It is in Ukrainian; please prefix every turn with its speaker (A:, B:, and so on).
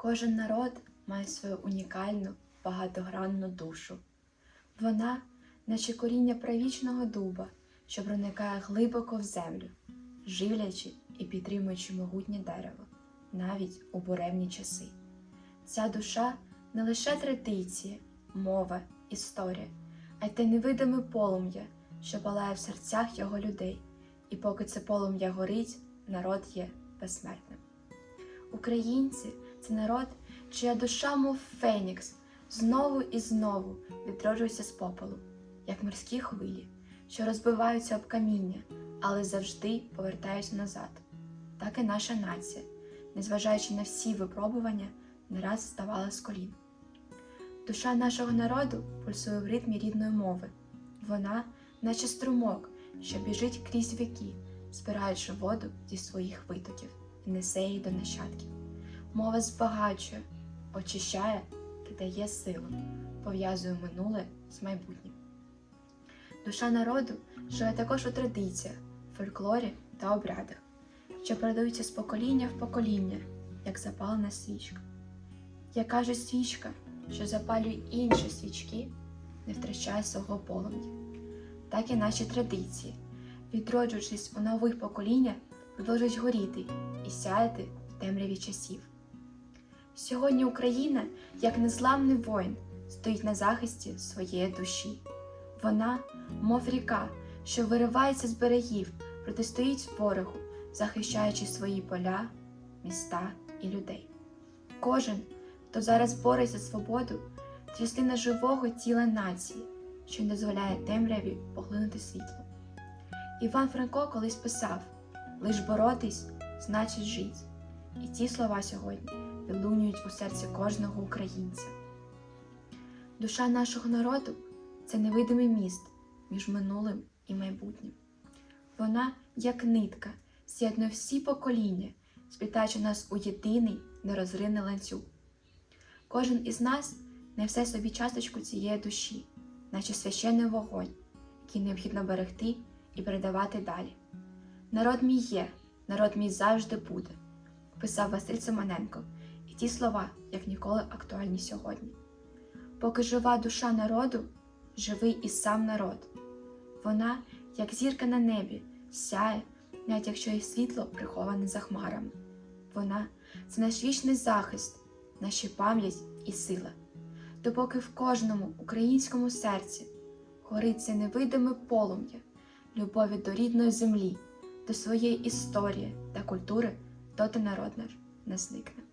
A: Кожен народ має свою унікальну, багатогранну душу. Вона, наче коріння правічного дуба, що проникає глибоко в землю, живлячи і підтримуючи могутнє дерево, навіть у буремні часи. Ця душа не лише традиції, мова, історія, а й те невидиме полум'я, що палає в серцях його людей, і поки це полум'я горить, народ є безсмертним. Українці це народ, чия душа, мов фенікс, знову і знову відроджується з попелу, як морські хвилі, що розбиваються об каміння, але завжди повертаються назад. Так і наша нація, незважаючи на всі випробування, не раз вставала з колін. Душа нашого народу пульсує в ритмі рідної мови. Вона, наче струмок, що біжить крізь віки, збираючи воду зі своїх витоків і несе її до нащадків. Мова збагачує, очищає та дає силу, пов'язує минуле з майбутнім. Душа народу живе також у традиціях, фольклорі та обрядах, що передаються з покоління в покоління, як запалена свічка. Як каже свічка, що запалює інші свічки, не втрачає свого полум'я. Так і наші традиції, відроджуючись у нових поколіннях, продовжують горіти і сяяти в темряві часів. Сьогодні Україна, як незламний воїн, стоїть на захисті своєї душі. Вона, мов ріка, що виривається з берегів, протистоїть ворогу, захищаючи свої поля, міста і людей. Кожен, хто зараз бореться за свободу, частина живого тіла нації, що не дозволяє темряві поглинути світло. Іван Франко колись писав: лиш боротись значить жить. І ці слова сьогодні вилунюють у серці кожного українця. Душа нашого народу це невидимий міст між минулим і майбутнім. Вона, як нитка, з'єднує всі покоління, сплітаючи нас у єдиний нерозривний ланцюг. Кожен із нас несе собі часточку цієї душі, наче священний вогонь, який необхідно берегти і передавати далі. Народ мій є, народ мій завжди буде, писав Василь Симоненко, і ті слова, як ніколи, актуальні сьогодні. Поки жива душа народу, живий і сам народ. Вона, як зірка на небі, сяє, навіть якщо її світло приховане за хмарами. Вона це наш вічний захист, наша пам'ять і сила. Допоки в кожному українському серці горить це невидиме полум'я, любові до рідної землі, до своєї історії та культури, доти народ наш не зникне.